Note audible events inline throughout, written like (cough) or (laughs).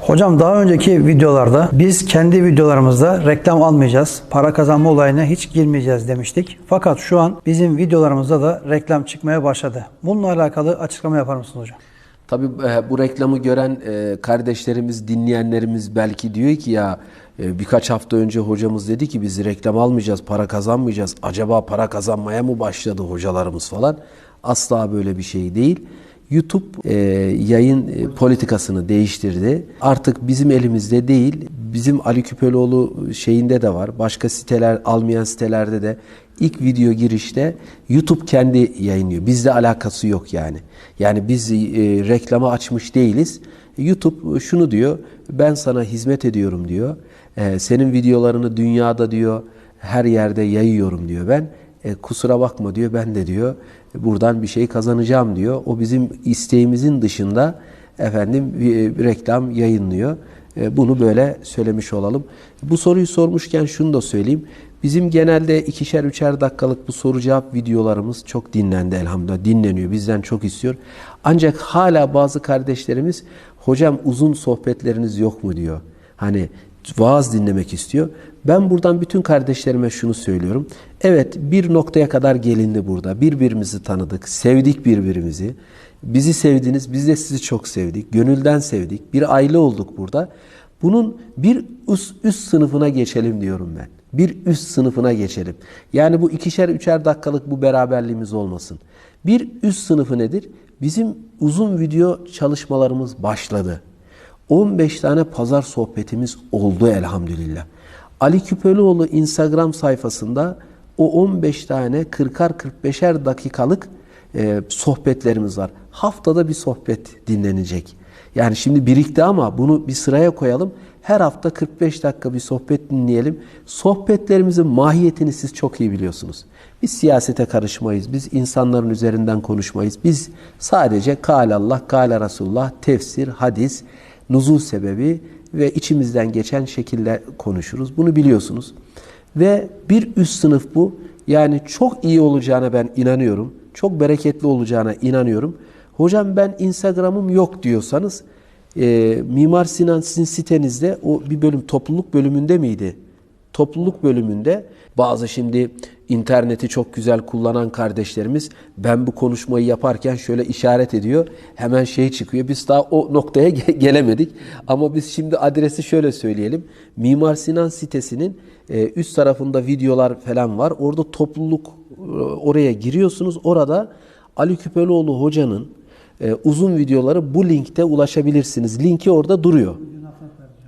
Hocam daha önceki videolarda biz kendi videolarımızda reklam almayacağız, para kazanma olayına hiç girmeyeceğiz demiştik. Fakat şu an bizim videolarımızda da reklam çıkmaya başladı. Bununla alakalı açıklama yapar mısınız hocam? Tabii e, bu reklamı gören e, kardeşlerimiz, dinleyenlerimiz belki diyor ki ya e, birkaç hafta önce hocamız dedi ki biz reklam almayacağız, para kazanmayacağız. Acaba para kazanmaya mı başladı hocalarımız falan? Asla böyle bir şey değil. YouTube e, yayın e, politikasını değiştirdi. Artık bizim elimizde değil, bizim Ali Küpeloğlu şeyinde de var. Başka siteler, almayan sitelerde de ilk video girişte YouTube kendi yayınlıyor. Bizle alakası yok yani. Yani biz e, reklama açmış değiliz. YouTube şunu diyor, ben sana hizmet ediyorum diyor. E, senin videolarını dünyada diyor, her yerde yayıyorum diyor ben. E, kusura bakma diyor ben de diyor buradan bir şey kazanacağım diyor. O bizim isteğimizin dışında efendim bir, bir reklam yayınlıyor. E, bunu böyle söylemiş olalım. Bu soruyu sormuşken şunu da söyleyeyim. Bizim genelde ikişer üçer dakikalık bu soru cevap videolarımız çok dinlendi elhamdülillah. Dinleniyor. Bizden çok istiyor. Ancak hala bazı kardeşlerimiz hocam uzun sohbetleriniz yok mu diyor. Hani vaaz dinlemek istiyor. Ben buradan bütün kardeşlerime şunu söylüyorum. Evet bir noktaya kadar gelindi burada. Birbirimizi tanıdık, sevdik birbirimizi. Bizi sevdiniz, biz de sizi çok sevdik. Gönülden sevdik. Bir aile olduk burada. Bunun bir üst, üst sınıfına geçelim diyorum ben. Bir üst sınıfına geçelim. Yani bu ikişer üçer dakikalık bu beraberliğimiz olmasın. Bir üst sınıfı nedir? Bizim uzun video çalışmalarımız başladı. 15 tane pazar sohbetimiz oldu elhamdülillah. Ali Küpelioğlu Instagram sayfasında o 15 tane 40'ar 45'er dakikalık e, sohbetlerimiz var. Haftada bir sohbet dinlenecek. Yani şimdi birikti ama bunu bir sıraya koyalım. Her hafta 45 dakika bir sohbet dinleyelim. Sohbetlerimizin mahiyetini siz çok iyi biliyorsunuz. Biz siyasete karışmayız. Biz insanların üzerinden konuşmayız. Biz sadece Kâle Allah, Kâle Resulullah, tefsir, hadis, nuzul sebebi ve içimizden geçen şekilde konuşuruz. Bunu biliyorsunuz. Ve bir üst sınıf bu. Yani çok iyi olacağına ben inanıyorum. Çok bereketli olacağına inanıyorum. Hocam ben Instagram'ım yok diyorsanız e, Mimar Sinan sizin sitenizde o bir bölüm topluluk bölümünde miydi? Topluluk bölümünde bazı şimdi interneti çok güzel kullanan kardeşlerimiz ben bu konuşmayı yaparken şöyle işaret ediyor. Hemen şey çıkıyor. Biz daha o noktaya (laughs) gelemedik. Ama biz şimdi adresi şöyle söyleyelim. Mimar Sinan sitesinin e, üst tarafında videolar falan var. Orada topluluk e, oraya giriyorsunuz. Orada Ali Küpeloğlu hocanın e, uzun videoları bu linkte ulaşabilirsiniz. Linki orada duruyor.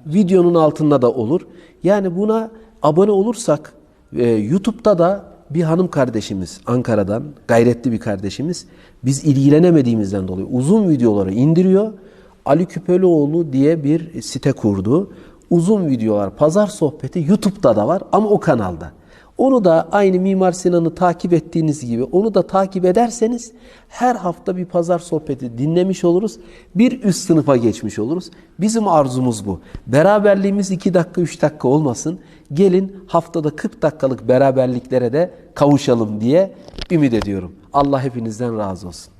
Videonun altında da olur. Yani buna abone olursak e, YouTube'da da bir hanım kardeşimiz Ankara'dan gayretli bir kardeşimiz biz ilgilenemediğimizden dolayı uzun videoları indiriyor. Ali Küpelioğlu diye bir site kurdu. Uzun videolar, pazar sohbeti YouTube'da da var ama o kanalda. Onu da aynı Mimar Sinan'ı takip ettiğiniz gibi onu da takip ederseniz her hafta bir pazar sohbeti dinlemiş oluruz. Bir üst sınıfa geçmiş oluruz. Bizim arzumuz bu. Beraberliğimiz 2 dakika 3 dakika olmasın. Gelin haftada 40 dakikalık beraberliklere de kavuşalım diye ümit ediyorum. Allah hepinizden razı olsun.